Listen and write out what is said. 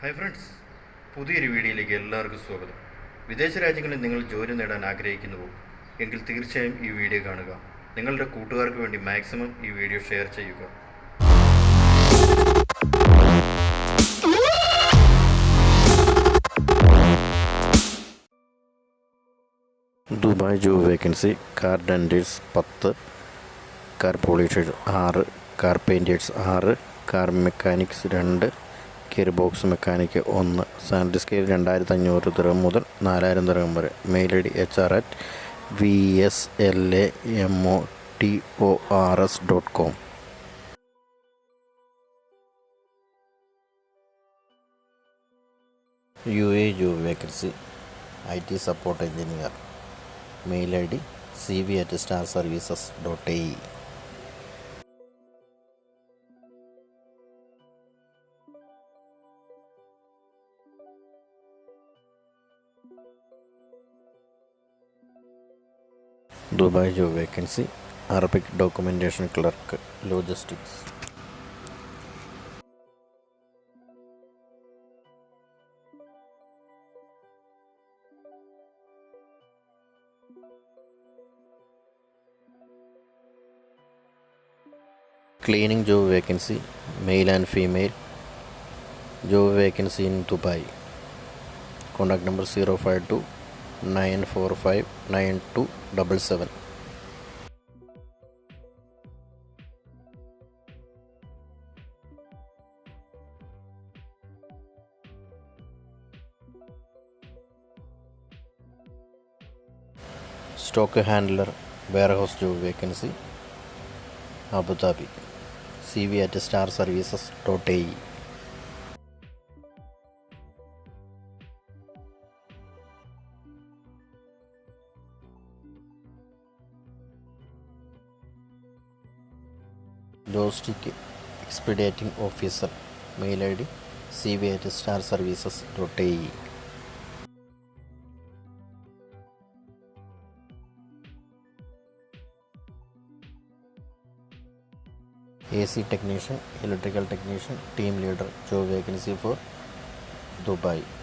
Hi friends പുതിയൊരു വീഡിയോയിലേക്ക് എല്ലാവർക്കും സ്വാഗതം വിദേശ രാജ്യങ്ങളിൽ നിങ്ങൾ ജോലി നേടാൻ ആഗ്രഹിക്കുന്നുവോ എങ്കിൽ തീർച്ചയായും ഈ വീഡിയോ കാണുക നിങ്ങളുടെ കൂട്ടുകാർക്ക് വേണ്ടി മാക്സിമം ഈ വീഡിയോ ഷെയർ ചെയ്യുക Dubai job vacancy car denters പത്ത് കാർ പോളിഷേഴ്സ് ആറ് കാർ പെയിൻറ്റേഴ്സ് ആറ് കാർ മെക്കാനിക്സ് രണ്ട് ഗിയർ ബോക്സ് മെക്കാനിക്ക് ഒന്ന് സാലറി സ്കെയിൽ രണ്ടായിരത്തി അഞ്ഞൂറ് ദിറം മുതൽ നാലായിരം ദിറം വരെ mail I D H R at V S L A M O T O R S dot com U A job vacancy I T support engineer mail I D C V at star services dot A E Dubai job vacancy Arabic documentation clerk logistics cleaning job vacancy male and female job vacancy in Dubai contact number zero five two 9459277. Stock handler warehouse job vacancy, Abu Dhabi. CV at starservices.ae. Domestic expediting officer mail ID C V at star service dot AC technician electrical technician team leader job vacancy for Dubai